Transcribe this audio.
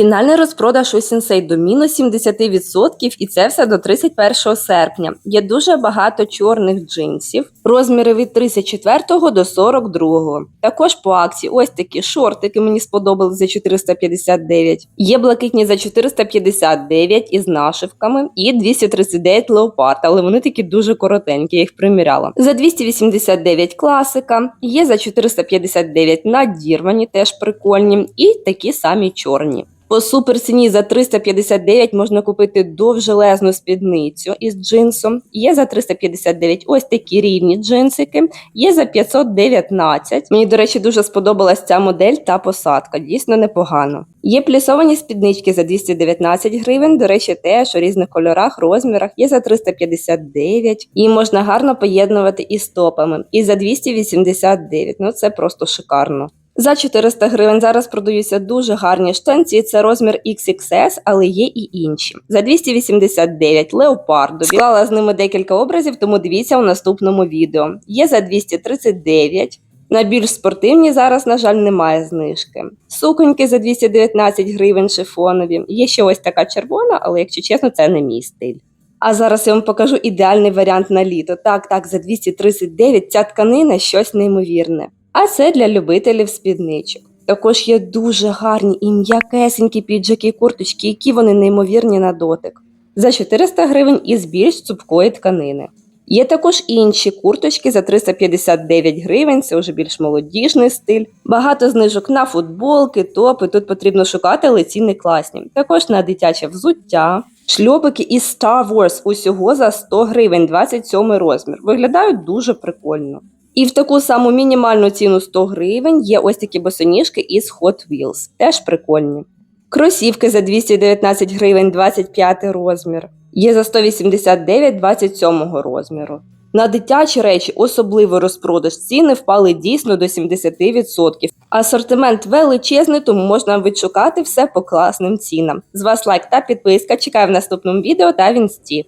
Фінальний розпродаж у Сінсей до мінус 70% і це все до 31 серпня. Є дуже багато чорних джинсів, розміри від 34 до 42. Також по акції ось такі шортики мені сподобались за 459. Є блакитні за 459 із нашивками і 239 леопард, але вони такі дуже коротенькі, я їх приміряла. За 289 класика, є за 459 надірвані, теж прикольні, і такі самі чорні. По суперціні за 359 можна купити довжелезну спідницю із джинсом. Є за 359 ось такі рівні джинсики. Є за 519. Мені, до речі, дуже сподобалась ця модель та посадка. Дійсно непогано. Є плісовані спіднички за 219 гривень. До речі, теж у різних кольорах, розмірах. Є за 359. І можна гарно поєднувати із топами. І за 289. Ну це просто шикарно. За 400 гривень зараз продаються дуже гарні штанці. Це розмір XXS, але є і інші. За 289 леопардові. Склала з ними декілька образів, тому дивіться у наступному відео. Є за 239. На більш спортивні зараз, на жаль, немає знижки. Суконьки за 219 гривень шифонові. Є ще ось така червона, але якщо чесно, це не мій стиль. А зараз я вам покажу ідеальний варіант на літо. Так, так, за 239 ця тканина щось неймовірне. А це для любителів спідничок. Також є дуже гарні і м'якесенькі піджаки курточки, які вони неймовірні на дотик. За 400 гривень із більш цупкої тканини. Є також інші курточки за 359 гривень, це вже більш молодіжний стиль. Багато знижок на футболки, топи. Тут потрібно шукати, але ціни класні. Також на дитяче взуття. Шльопики із Star Wars усього за 100 гривень, 27 розмір. Виглядають дуже прикольно. І в таку саму мінімальну ціну 100 гривень є ось такі босоніжки із Hot Wheels. Теж прикольні. Кросівки за 219 гривень 25 розмір. Є за 189 27 розміру. На дитячі речі особливо розпродаж ціни впали дійсно до 70%. Асортимент величезний, тому можна відшукати все по класним цінам. З вас лайк та підписка. Чекаю в наступному відео та в інсті.